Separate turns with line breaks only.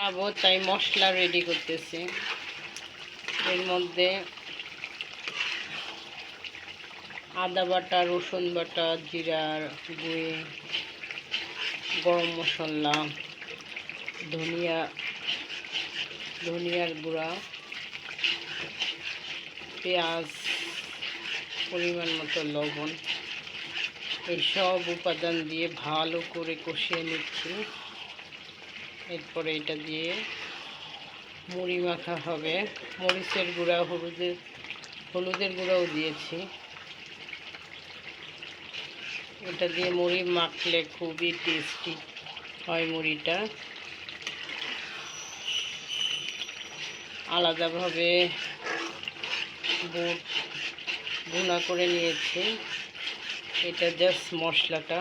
বানাবো তাই মশলা রেডি করতেছি। এর মধ্যে আদা বাটা, রসুন বাটা জিরার গুঁড়ি, গরম মশলা, ধনিয়া, ধনিয়ার গুঁড়া, পেঁয়াজ, পরিমাণ মতো লবণ, এই সব উপাদান দিয়ে ভালো করে কষিয়ে নিচ্ছি। এরপরে এটা দিয়ে মুড়ি মাখা হবে। মরিচের গুঁড়া, হলুদের হলুদের গুঁড়াও দিয়েছি। এটা দিয়ে মুড়ি মাখলে খুবই টেস্টি হয় মুড়িটা। আলাদাভাবে বুট ভুনা করে নিয়েছি। এটা জাস্ট মশলাটা।